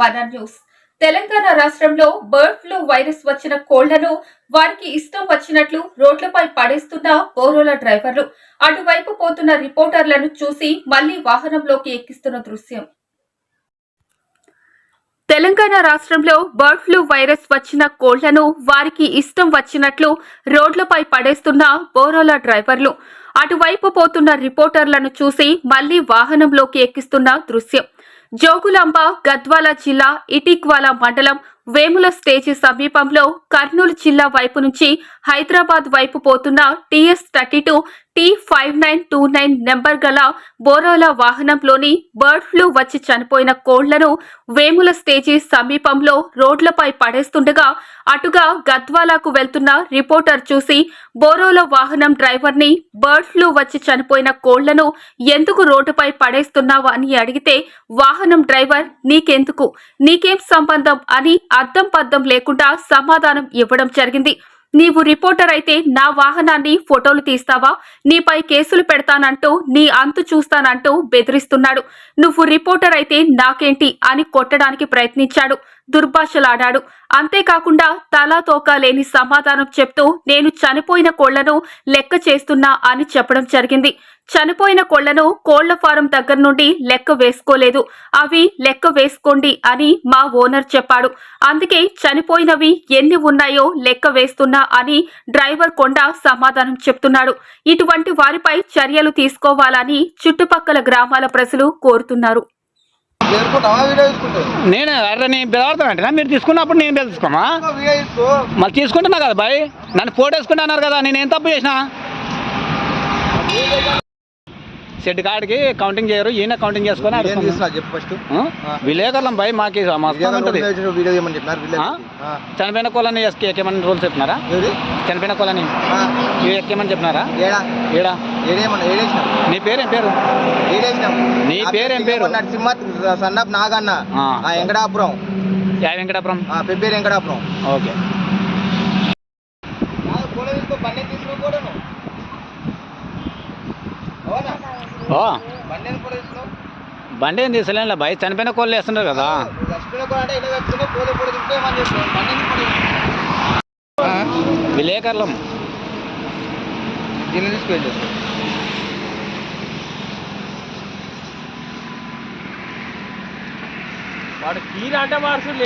మన న్యూస్. తెలంగాణ రాష్ట్రంలో bird flu virus వచ్చిన కోళ్ళను వారికి ఇష్టం వచ్చినట్లు రోడ్లపై పడేస్తున్న బోరోల డ్రైవర్లు. అటువైపు పోతున్న రిపోర్టర్లను చూసి మళ్ళీ వాహనంలోకి ఎక్కిస్తున్న దృశ్యం. తెలంగాణ రాష్ట్రంలో బర్డ్ ఫ్లూ వైరస్ వచ్చిన కోళ్ళను వారికి ఇష్టం వచ్చినట్లు రోడ్లపై పడేస్తున్న బోరోల డ్రైవర్లు. అటువైపు పోతున్న రిపోర్టర్లను చూసి మళ్ళీ వాహనంలోకి ఎక్కిస్తున్న దృశ్యం. జోగులాంబ గద్వాల జిల్లా ఇటిక్వాల మండలం వేముల స్టేజి సమీపంలో కర్నూలు జిల్లా వైపు నుంచి హైదరాబాద్ వైపు పోతున్న TS thirty two T five nine two nine number గల బోరోలా వాహనంలోని బర్డ్ ఫ్లూ వచ్చి చనిపోయిన కోళ్ళను వేముల స్టేజీ సమీపంలో రోడ్లపై పడేస్తుండగా అటుగా గద్వాలకు వెళ్తున్న రిపోర్టర్ చూసి బోరోలా వాహనం డ్రైవర్ని బర్డ్ ఫ్లూ వచ్చి చనిపోయిన కోళ్ళను ఎందుకు రోడ్డుపై పడేస్తున్నావు అని అడిగితే వాహనం డ్రైవర్ నీకెందుకు? నీకేం సంబంధం? అని అర్థం పద్దం లేకుండా సమాధానం ఇవ్వడం జరిగింది. నీవు రిపోర్టర్ అయితే నా వాహనాన్ని ఫోటోలు తీస్తావా? నీపై కేసులు పెడతానంటూ నీ అంతు చూస్తానంటూ బెదిరిస్తున్నాడు. నువ్వు రిపోర్టర్ అయితే నాకేంటి అని కొట్టడానికి ప్రయత్నించాడు. దుర్భాషలాడాడు. అంతేకాకుండా తలా తోక లేని సమాధానం చెప్తూ నేను చనిపోయిన కోళ్ళను లెక్క చేస్తున్నా అని చెప్పడం జరిగింది. చనిపోయిన కోళ్ళను కోళ్ళ ఫారం దగ్గర నుండి లెక్క వేసుకోలేదు. అవి లెక్క వేసుకోండి అని మా ఓనర్ చెప్పాడు. అందుకే చనిపోయినవి ఎన్ని ఉన్నాయో లెక్క వేస్తున్నా అని డ్రైవర్ కొండ సమాధానం చెప్తున్నాడు. ఇటువంటి వారిపై చర్యలు తీసుకోవాలని చుట్టుపక్కల గ్రామాల ప్రజలు కోరుతున్నారు. నేను అరే నేను బెదవాడతానంటే మీరు తీసుకున్నప్పుడు నేను తీసుకో. మళ్ళీ తీసుకుంటున్నా కదా బాయ్? నన్ను ఫోటో వేసుకుంటా అన్నారు కదా నేను ఏం తప్పు చేసిన? షెడ్ కాడికి కౌంటింగ్ చేయరు ఈయన కౌంటింగ్ చేసుకొని? విలేకరులం బాయ్ మాకు. చనిపోయిన ఎక్కి ఎక్కమని రూల్స్ చెప్తున్నారా? చనిపోయిన. ఇవి ఎక్కమని చెప్పినారా? ఏడా? నీ పేరు ఏం పేరు? నీ పేరు ఏం పేరు? నరసింహ సన్నప్ నాగన్న. వెంకటాపురం. యా వెంకటాపురం. ఆ పెబ్బేరు వెంకటాపురం. ఓకే. బండి ఏం తీసలేనులే బాయ్ చనిపోయిన కోళ్ళు వేస్తున్నారు కదా. లక్ష్మీ కూడా అంటే ఇలా పెట్టుకుని పోలే కూడా తింటేమని చెప్పాను బండి ఎందుకు కూడా తీసుకున్నావు? విలేకరులం దీన్ని తీసుకెళ్ళి వాడు కీరాట అంటే మార్చుడు